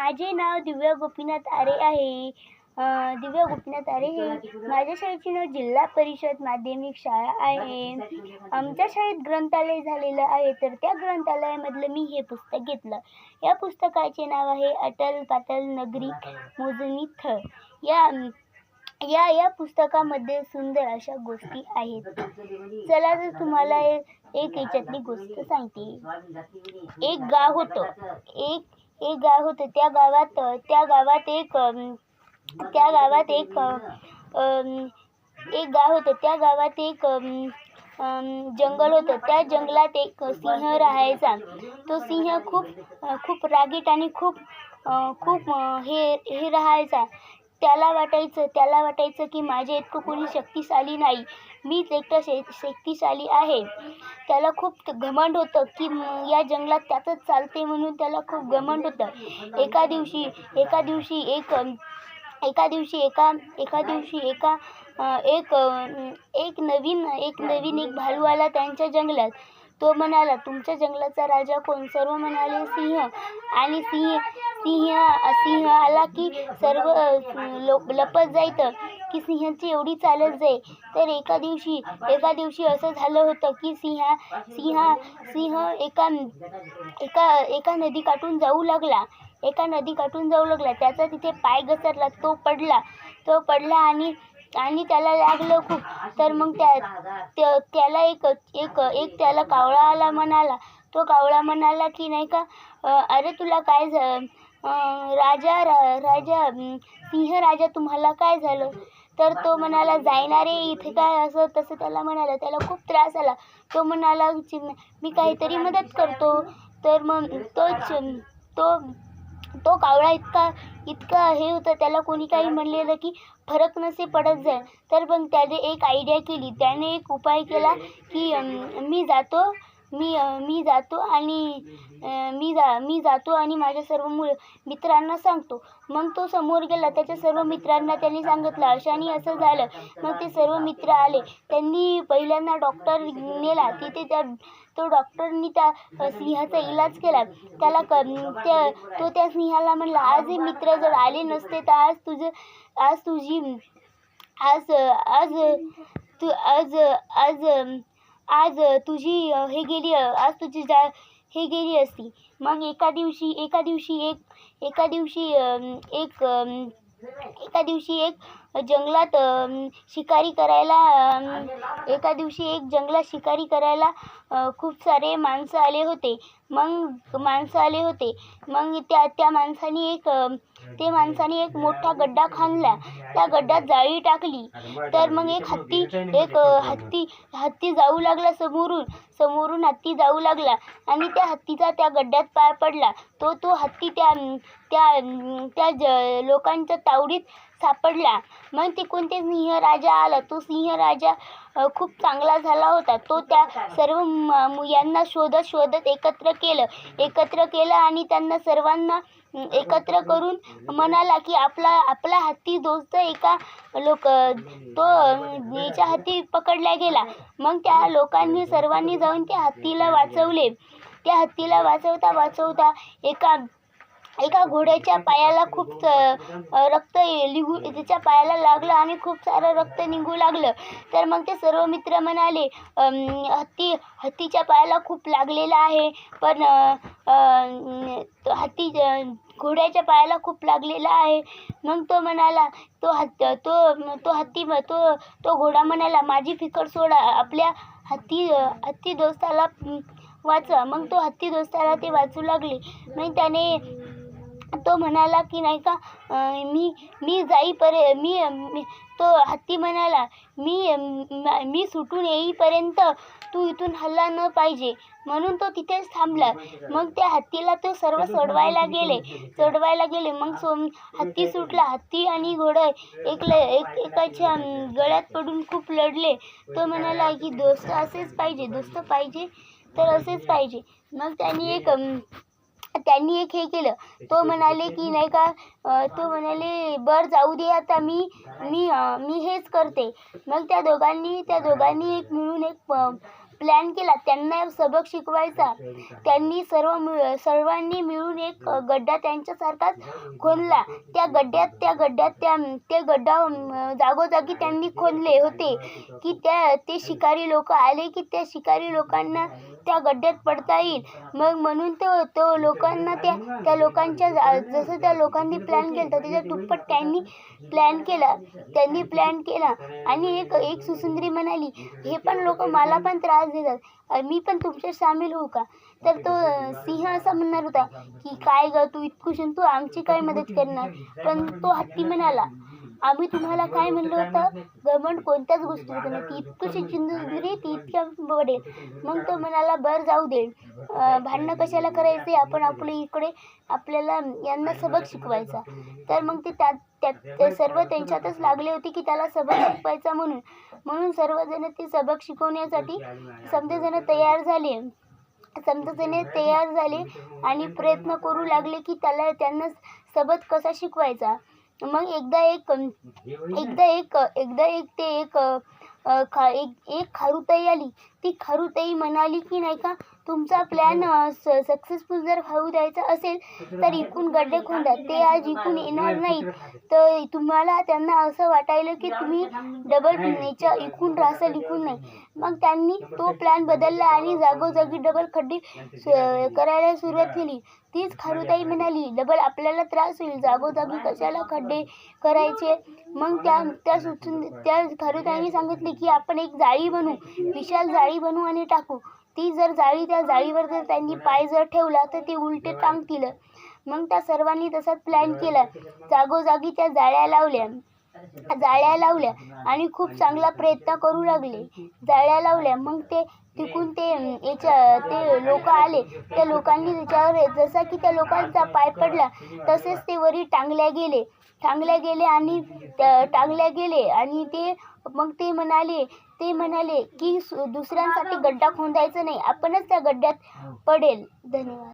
माझे नाव दिव्या गोपीनाथ आरे आहे. दिव्या गोपीनाथ आरे हे माझ्या शाळेचे नाव जिल्हा परिषद माध्यमिक शाळा आहे. आमच्या शाळेत ग्रंथालय झालेलं आहे. तर त्या ग्रंथालयामधलं मी हे पुस्तक घेतलं. या पुस्तकाचे नाव आहे अटल पाटल नगरी मोजणी थळ. या या या पुस्तकामध्ये सुंदर अशा गोष्टी आहेत. चला जर तुम्हाला हे एक याच्यातली गोष्ट सांगते. एक गाव होतं. एक एक गाव होतं. त्या गावात त्या गावात एक त्या गावात एक एक गाव होतं. त्या गावात एक जंगल होतं. त्या जंगलात एक सिंह राहायचा. तो सिंह खूप खूप रागीट आणि खूप खूप हे हे राहायचा. त्याला वाटायचं त्याला वाटायचं की माझ्या इतकं कोणी शक्तिशाली नाही. मीच एकटा शे शक्तिशाली आहे. त्याला खूप घमंड होतं की या जंगलात त्याचंच चालते म्हणून त्याला खूप घमंड होतं. एका दिवशी एका दिवशी एक एका दिवशी एका एका दिवशी एका एक एक नवीन एक नवीन एक भालू आला त्यांच्या जंगलात. तो म्हणाला तुमच्या जंगलाचा राजा कोण? सर्व म्हणाले सिंह. आणि सिंह सिंह सिंह आला की सर्व लोक लपत जायचं. की सिंहाची एवढी चालत जाई तर एका दिवशी एका दिवशी असं झालं होतं की सिंहा सिंह सिंह एका एका एका नदी काठून जाऊ लागला. एका नदी काठून जाऊ लागला. त्याचा तिथे पाय घसरला. तो पडला. तो पडला आणि आणि त्याला लागलं खूप. तर मग त्या त्याला एक एक एक त्याला कावळा आला म्हणाला. तो कावळा म्हणाला की नाही का? अरे तुला काय झालं राजा रा राजा सिंह राजा तुम्हाला काय झालं? तर तो म्हणाला जायना रे इथे काय असं तसं त्याला म्हणाला. त्याला खूप त्रास आला. तो म्हणाला मी काहीतरी मदत करतो. तर मग तोच तो तो कावळा इतका इतका हे होता. त्याला कोणी काही म्हणलेलं की फरक नसे पडत जाय. तर मग त्याने एक आयडिया केली. त्याने एक उपाय केला की मी जातो मी मी जातो आणि मी जा मी जातो आणि माझ्या सर्व मु मित्रांना सांगतो. मग तो समोर गेला. त्याच्या सर्व मित्रांना त्यांनी सांगितलं अशाने असं झालं. मग ते सर्व मित्र आले. त्यांनी पहिल्यांदा डॉक्टर नेला. तिथे त्या तो डॉक्टरनी त्या स्नेहाचा सिंहाचा इलाज केला. त्याला क त्या तो त्या सिंहाला म्हणला आज हे मित्र जर आले नसते तर आज तुझं आज तुझी आज आज तू आज आज आज तुझी हे गेली आज तुझी जा हे गेली असती. मग एका दिवशी एका दिवशी एक एका दिवशी एक एका दिवशी एक जंगलात शिकारी करायला एका दिवशी एक जंगलात शिकारी करायला खूप सारे माणसं आले होते. मग माणसं आले होते. मग त्या त्या माणसाने एक ते माणसाने एक मोठा गड्डा खाणला त्या गड्ड्यात जाळी टाकली. तर मग एक हत्ती एक हत्ती हत्ती जाऊ लागला समोरून. समोरून हत्ती जाऊ लागला आणि त्या हत्तीचा त्या गड्ड्यात पाय पडला. तो तो हत्ती त्या त्या त्या ज लोकांच्या तावडीत सापडला. मग ते सिंह राजा आला? तो सिंह राजा खूप चांगला झाला होता. तो त्या सर्व यांना शोधत शोधत एकत्र केलं. एकत्र केलं आणि त्यांना सर्वांना एकत्र करून म्हणाला की आपला आपला हत्ती दोस्त एका लोक तो याच्या हत्ती पकडला गेला. मग त्या लोकांनी सर्वांनी जाऊन त्या हत्तीला वाचवले. त्या हत्तीला वाचवता वाचवता एका एका घोड्याच्या पायाला खूप रक्त निघू त्याच्या पायाला लागलं आणि खूप सारं रक्त निघू लागलं. तर मग ते सर्व मित्र म्हणाले हत्ती हत्तीच्या पायाला खूप लागलेलं आहे पण तो हत्ती घोड्याच्या पायाला खूप लागलेला आहे. मग तो म्हणाला तो हत्त तो तो हत्ती तो तो घोडा म्हणाला माझी फिकर सोडा आपल्या हत्ती हत्ती दोस्ताला वाचा. वाचवा मग तो हत्ती दोस्ताला ते वाचू लागले. मग त्याने तो म्हणाला की नाही का मी मी जाईपर्यंत मी मी- तो हत्ती म्हणाला मी मी सुटून येईपर्यंत तू इथून हल्ला न पाहिजे. म्हणून तो तिथेच थांबला. मग त्या हत्तीला तो सर्व सोडवायला गेले. सोडवायला गेले. मग सोम हत्ती सुटला. हत्ती आणि घोडं एक एक एकाच्या गळ्यात पडून खूप लढले. तो म्हणाला की दोस्त असेच पाहिजे. दोस्त पाहिजे तर असेच पाहिजे. मग त्यांनी एक त्यांनी एक हे केलं. तो म्हणाले की नाही का तो म्हणाले बर जाऊ दे आता मी मी मी हेच करते. मग त्या दोघांनी त्या दोघांनी एक मिळून एक प्लॅन केला. त्यांना सबक शिकवायचा. त्यांनी सर्व मिळ सर्वांनी मिळून एक गड्डा त्यांच्यासारखाच खोदला. त्या गड्ड्यात त्या गड्ड्यात त्या ते गड्डा जागोजागी त्यांनी खोदले होते. की त्या ते शिकारी लोक आले की त्या शिकारी लोकांना त्या गड्ड्यात पडता येईल. मग म्हणून तो तो लोकांना त्या त्या लोकांच्या जा- जसं त्या लोकांनी प्लॅन केलं तर त्याच्या दुप्पट त्यांनी प्लॅन केला. त्यांनी प्लॅन केला. आणि एक एक सुसुंदरी म्हणाली हे पण लोक मला पण त्रास देतात. मी पण तुमच्यात सामील होऊ का? तर तो सिंह असा म्हणणार होता की काय ग तू इतकुशन तू आमची काय मदत करणार? पण तो हत्ती म्हणाला आम्ही तुम्हाला काय म्हणलं होतं? घमंड कोणत्याच गोष्टी नाही ती इतकुशी चिंदुरी ती इतक्या पडेल मग तो म्हणाला बरं जाऊ दे. भांडणं कशाला करायचे? आपण आपल्या इकडे आपल्याला यांना सबक शिकवायचा. तर मग ते त्या त्या ते सर्व त्यांच्यातच लागले होते की त्याला सबक शिकवायचा म्हणून. म्हणून सर्वजण ते सबक शिकवण्यासाठी समजेजण तयार झाले. समजेजण तयार झाले आणि प्रयत्न करू लागले की त्याला त्यांना सबक कसा शिकवायचा? मग एकदा एक एकदा एक एकदा एक ते एक खा एक एक खारुताई आली. ती खारुताई म्हणाली की नाही का तुमचा प्लॅन सक्सेसफुल जर होऊ द्यायचा असेल तर इकून गड्डे खोदा ते आज इकून येणार नाहीत तर तुम्हाला त्यांना असं वाटायलं की तुम्ही डबल याच्या इकून राहसाल इकून नाही. मग त्यांनी तो प्लॅन बदलला आणि जागोजागी डबल खड्डे करायला सुरुवात केली. तीच खारुताई म्हणाली डबल आपल्याला त्रास होईल. जागोजागी कशाला खड्डे करायचे? मग त्या त्या सुचून त्या खारुताईने सांगितले की आपण एक जाळी बनवू. विशाल जाळी बनवू आणि टाकू. ती जर जाळी त्या जाळीवर जर त्यांनी पाय जर ठेवला तर ते उलटे टांगतील. मग त्या सर्वांनी तसाच प्लॅन केला. जागोजागी त्या जाळ्या लावल्या. जाळ्या लावल्या आणि खूप चांगला प्रयत्न करू लागले. जाळ्या लावल्या. मग ते तिकून ते याच्या ते लोक आले. त्या लोकांनी त्याच्यावर जसा की त्या लोकांचा पाय पडला तसेच ते वरी टांगल्या गेले. टांगल्या गेले आणि त्या- टांगल्या गेले आणि ते मग ते म्हणाले ते म्हणाले की सु- दुसऱ्यांसाठी गड्डा खोदायचा नाही. आपणच त्या गड्ड्यात पडेल. धन्यवाद.